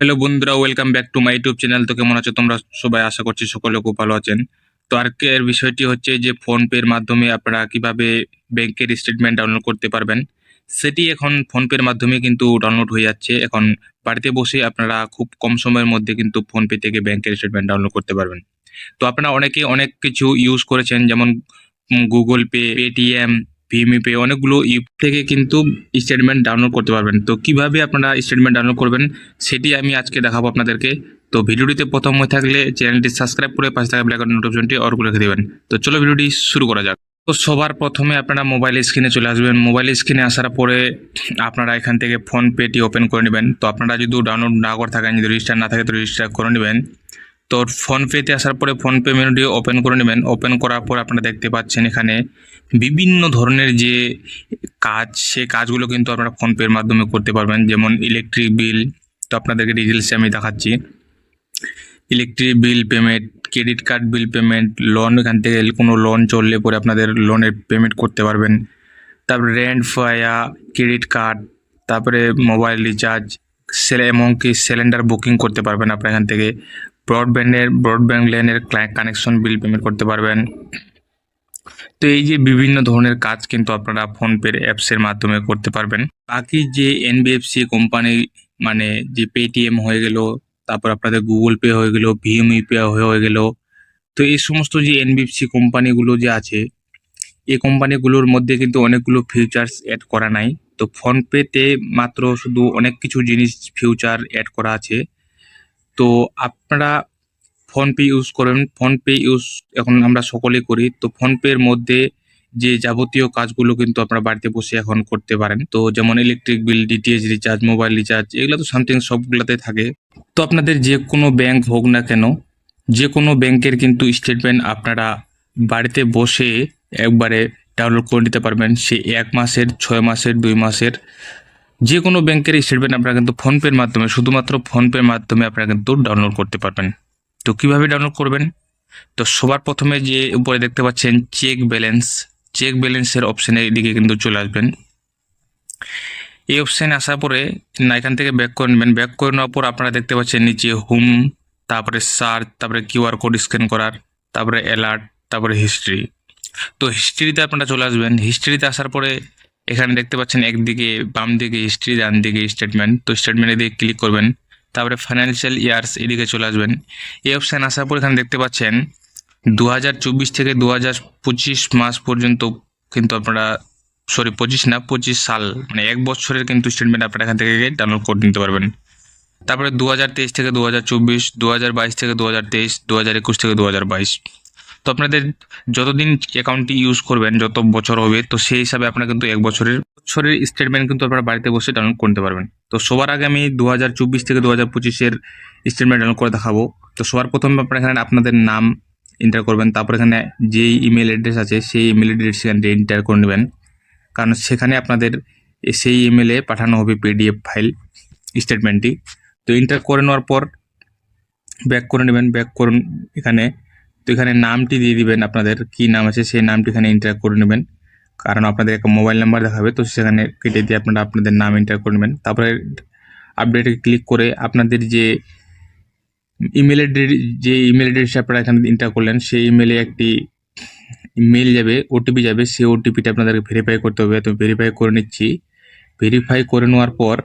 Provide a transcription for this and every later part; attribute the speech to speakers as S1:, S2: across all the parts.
S1: Hello বন্ধুরা welcome back to my YouTube channel তো কেমন আছো তোমরা? সবাই আশা করছি সকলে খুব ভালো আছেন। তো আজকের বিষয়টি হচ্ছে যে ফোন পের মাধ্যমে আপনারা কীভাবে ব্যাংকের স্টেটমেন্ট ডাউনলোড করতে পারবেন। সেটি এখন ফোন পের মাধ্যমে কিন্তু ডাউনলোড হয়ে যাচ্ছে। এখন বাড়িতে বসে আপনারা খুব কম সময়ের মধ্যে কিন্তু ফোন পে থেকে ব্যাংকের স্টেটমেন্ট ডাউনলোড করতে পারবেন। তো আপনারা অনেকে অনেক কিছু ইউজ করেছেন, যেমন গুগল পে পেটিএম ভিএমই পে অনেকগুলো ইউপ থেকে কিন্তু স্টেটমেন্ট ডাউনলোড করতে পারবেন। তো কীভাবে আপনারা স্টেটমেন্ট ডাউনলোড করবেন, সেটি আমি আজকে দেখাবো আপনাদেরকে। তো ভিডিওটিতে প্রথম হয়ে থাকলে চ্যানেলটি সাবস্ক্রাইব করে পাশে থাকা ব্ল্যাক নোটিফিকেশনটি অর করে রেখে দেবেন। তো চলো ভিডিওটি শুরু করা যাক। তো সবার প্রথমে আপনারা মোবাইল স্ক্রিনে চলে আসবেন। মোবাইল স্ক্রিনে আসার পরে আপনারা এখান থেকে ফোনপেটি ওপেন করে নেবেন। তো আপনারা যদি ডাউনলোড না করে থাকেন, যদি রেজিস্টার না থাকে, তো রেজিস্টার করে নেবেন। তো ফোন পেতে আসার পরে ফোন পে মেনুটি ওপেন করে নেবেন। ওপেন করার পর আপনারা দেখতে পাচ্ছেন এখানে বিভিন্ন ধরনের যে কাজ, সে কাজগুলো কিন্তু আপনারা ফোন পের মাধ্যমে করতে পারবেন। যেমন ইলেকট্রিক বিল তো আপনাদেরকে ডিটেলসে আমি দেখাচ্ছি। Electric bill payment credit card bill payment loan এখান থেকে কোনো লোন চললে পরে আপনাদের লোনের পেমেন্ট করতে পারবেন। তারপরে রেন্ট ফায়া ক্রেডিট কার্ড তারপরে মোবাইল রিচার্জ সেলে এমনকি সিলিন্ডার বুকিং করতে পারবেন আপনার এখান থেকে। ব্রডব্যান্ডের ব্রডব্যান্ড লাইনের কানেকশন বিল পেমেন্ট করতে পারবেন। তো এই যে বিভিন্ন ধরনের কাজ কিন্তু আপনারা ফোনপের অ্যাপসের মাধ্যমে করতে পারবেন। বাকি যে এনবিএফসি কোম্পানি মানে যে পেটিএম হয়ে গেল, তারপর আপনাদের গুগল পে হয়ে গেল ভিএমই পে হয়ে গেল, তো এই সমস্ত যে এনবিএফসি কোম্পানিগুলো যে আছে, এই কোম্পানিগুলোর মধ্যে কিন্তু অনেকগুলো ফিউচার্স অ্যাড করা নাই। তো ফোনপেতে মাত্র শুধু অনেক কিছু জিনিস ফিউচার অ্যাড করা আছে। তো আপনারা ফোনপে ইউজ করেন। ফোনপে ইউজ এখন আমরা সকলেই করি। তো ফোনপের মধ্যে যে যাবতীয় কাজগুলো কিন্তু আপনারা বাড়িতে বসে এখন করতে পারেন। তো যেমন electric bill DTH recharge mobile recharge এগুলো তো সামথিং সবগুলোতে থাকে। তো আপনাদের যে কোনো ব্যাংক হোক না কেন, যে কোনো ব্যাংকের কিন্তু স্টেটমেন্ট আপনারা বাড়িতে বসে একবারে ডাউনলোড করে নিতে পারবেন। সে এক মাসের, ছয় মাসের, দুই মাসের। যে কোনো ব্যাংকের স্টেটমেন্ট আপনারা কিন্তু ফোনপের মাধ্যমে, শুধুমাত্র ফোনপের মাধ্যমে আপনারা কিন্তু ডাউনলোড করতে পারবেন। তো কীভাবে ডাউনলোড করবেন? তো সবার প্রথমে যে উপরে দেখতে পাচ্ছেন চেক ব্যালেন্স চেক ব্যালেন্সের অপশানের দিকে কিন্তু চলে আসবেন। এই অপশানে আসার পরে না, এখান থেকে ব্যাক করে নেবেন। ব্যাক করে নেওয়ার পর আপনারা দেখতে পাচ্ছেন নিচে হোম তারপরে সার্চ তারপরে কিউআর কোড স্ক্যান করার, তারপরে অ্যালার্ট তারপরে হিস্ট্রি তো হিস্ট্রিতে আপনারা চলে আসবেন। হিস্ট্রিতে আসার পরে এখানে দেখতে পাচ্ছেন একদিকে বাম দিকে হিস্ট্রি ডান দিকে স্টেটমেন্ট তো স্টেটমেন্টের দিকে ক্লিক করবেন, তারপরে ফাইন্যান্সিয়াল ইয়ার্স এদিকে চলে আসবেন। এই অপশান আসার পর এখানে দেখতে পাচ্ছেন দু হাজার চব্বিশ থেকে দু মাস পর্যন্ত কিন্তু আপনারা সরি পঁচিশ না, পঁচিশ সাল মানে এক বছরের কিন্তু স্টেটমেন্ট আপনারা এখান থেকে ডাউনলোড করে নিতে পারবেন। তারপরে দু হাজার তেইশ থেকে দু হাজার বাইশ থেকে দু হাজার তেইশ দু একুশ থেকে দু হাজার বাইশ। তো আপনাদের যতদিন অ্যাকাউন্টটি ইউজ করবেন, যত বছর হবে, তো সেই হিসাবে আপনারা কিন্তু এক বছরের বছরের স্টেটমেন্ট কিন্তু আপনারা বাড়িতে বসে ডাউনলোড করতে পারবেন। তো সবার আগে আমি দু হাজার চব্বিশ থেকে দু হাজার পঁচিশের স্টেটমেন্ট ডাউনলোড করে দেখাবো। তো সবার প্রথমে আপনারা এখানে আপনাদের নাম এন্টার করবেন, তারপর এখানে যেই ইমেল অ্যাড্রেস আছে, সেই ইমেল অ্যাড্রেস এখানে এন্টার করে নেবেন। কারণ সেখানে আপনাদের সেই ইমেলে পাঠানো হবে পিডিএফ ফাইল স্টেটমেন্টটি তো এন্টার করে নেওয়ার পর ব্যাক করে নেবেন ব্যাক করুন এখানে। তো এখানে নামটি দিয়ে দিবেন আপনাদের কি নাম আছে, সেই নামটি এখানে এন্টার করে নেবেন। কারণ আপনাদের একটা মোবাইল নাম্বার দেখাবে, তো সেখানে কেটে দিয়ে আপনারা আপনাদের নাম এন্টার করে নেবেন। তারপরে আপডেটে ক্লিক করে আপনাদের যে ইমেল অ্যাড্রেস যে ইমেল অ্যাড্রেস আপনারা এখানে এন্টার করলেন, সেই ইমেলে একটি মেল যাবে ওটিপি যাবে, সেই ওটিপিটা আপনাদেরকে ভেরিফাই করতে হবে। তো ভেরিফাই করে নিচ্ছি। ভেরিফাই করে নেওয়ার পর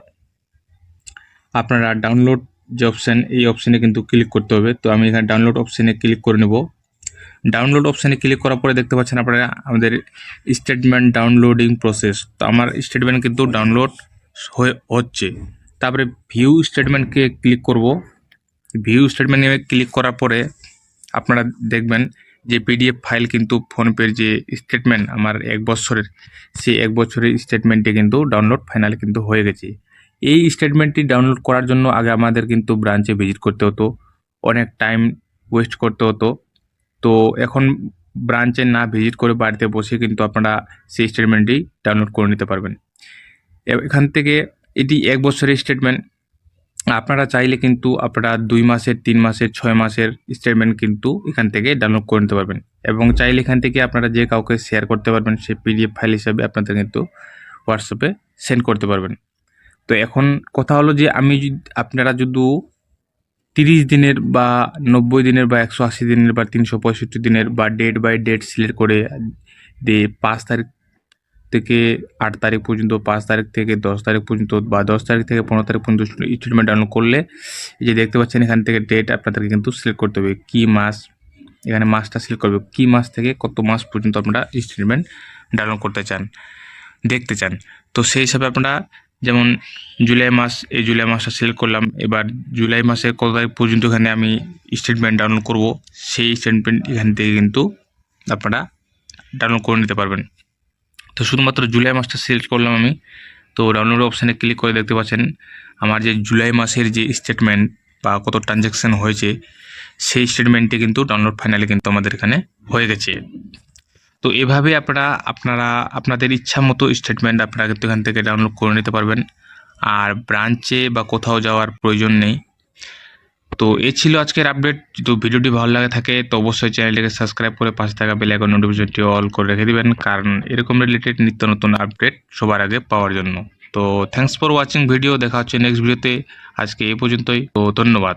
S1: আপনারা ডাউনলোড যে অপশান এই অপশানে কিন্তু ক্লিক করতে হবে। তো আমি এখানে ডাউনলোড অপশানে ক্লিক করে নেব। ডাউনলোড অপশানে ক্লিক করার পরে দেখতে পাচ্ছেন আপনারা আমাদের স্টেটমেন্ট ডাউনলোডিং প্রসেস তো আমার স্টেটমেন্ট কিন্তু ডাউনলোড হয়ে, হচ্ছে। তারপরে ভিউ স্টেটমেন্টকে ক্লিক করব। ভিউ স্টেটমেন্টে ক্লিক করার পরে আপনারা দেখবেন যে পিডিএফ ফাইল কিন্তু ফোনপের যে স্টেটমেন্ট আমার এক বছরের, সেই এক বছরের স্টেটমেন্টটি কিন্তু ডাউনলোড ফাইনাল কিন্তু হয়ে গেছে। এই স্টেটমেন্টটি ডাউনলোড করার জন্য আগে আমাদের কিন্তু ব্রাঞ্চে ভিজিট করতে হতো, অনেক টাইম ওয়েস্ট করতে হতো। তো এখন ব্রাঞ্চে না ভিজিট করে বাড়িতে বসে কিন্তু আপনারা সেই স্টেটমেন্টটি ডাউনলোড করে নিতে পারবেন। এখান থেকে এটি এক বছরের স্টেটমেন্ট আপনারা চাইলে কিন্তু আপনারা দুই মাসের, তিন মাসের, ছয় মাসের স্টেটমেন্ট কিন্তু এখান থেকে ডাউনলোড করে নিতে পারবেন। এবং চাইলে এখান থেকে আপনারা যে কাউকে শেয়ার করতে পারবেন সেই পিডিএফ ফাইল হিসাবে আপনাদের কিন্তু হোয়াটসঅ্যাপে সেন্ড করতে পারবেন। তো এখন কথা হলো যে আমি যদি, আপনারা যদি তিরিশ দিনের বা নব্বই দিনের বা একশো আশি দিনের বা তিনশো পঁয়ষট্টি দিনের বা ডেট বাই ডেট সিলেক্ট করে দিয়ে পাঁচ তারিখ থেকে আট তারিখ পর্যন্ত, পাঁচ তারিখ থেকে দশ তারিখ পর্যন্ত বা দশ তারিখ থেকে পনেরো তারিখ পর্যন্ত স্টেটমেন্ট ডাউনলোড করলে এই যে দেখতে পাচ্ছেন এখান থেকে ডেট আপনাদেরকে কিন্তু সিলেক্ট করতে হবে কী মাস, এখানে মাসটা সিলেক্ট করবে, কী মাস থেকে কত মাস পর্যন্ত আপনারা স্টেটমেন্ট ডাউনলোড করতে চান, দেখতে চান। তো সেই হিসাবে আপনারা যেমন জুলাই মাস, এই জুলাই মাসটা সিলেক্ট করলাম। এবার জুলাই মাসে কত তারিখ পর্যন্ত এখানে আমি স্টেটমেন্ট ডাউনলোড করব, সেই স্টেটমেন্ট এখান থেকে কিন্তু আপনারা ডাউনলোড করে নিতে পারবেন। তো শুধুমাত্র জুলাই মাসটা সিলেক্ট করলাম আমি। তো ডাউনলোড অপশানে ক্লিক করে দেখতে পাচ্ছেন, আমার যে জুলাই মাসের যে স্টেটমেন্ট বা কত ট্রানজ্যাকশান হয়েছে, সেই স্টেটমেন্টটি কিন্তু ডাউনলোড ফাইনালি কিন্তু আমাদের এখানে হয়ে গেছে। তো এভাবে আপনারা আপনারা, আপনাদের ইচ্ছা মতো স্টেটমেন্ট আপনারা কিন্তু এখান থেকে ডাউনলোড করে নিতে পারবেন। আর ব্রাঞ্চে বা কোথাও যাওয়ার প্রয়োজন নেই। তো এ ছিল আজকের আপডেট যদি ভিডিওটি ভালো লাগে থাকে, তো অবশ্যই চ্যানেলটিকে সাবস্ক্রাইব করে পাশে থাকা বেল আইকন নোটিফিকেশনটি অল করে রেখে দিবেন। কারণ এরকম রিলেটেড নিত্য নতুন আপডেট সবার আগে পাওয়ার জন্য। তো থ্যাঙ্কস ফর ওয়াচিং ভিডিও দেখা হচ্ছে নেক্সট ভিডিওতে আজকে এই পর্যন্তই। তো ধন্যবাদ।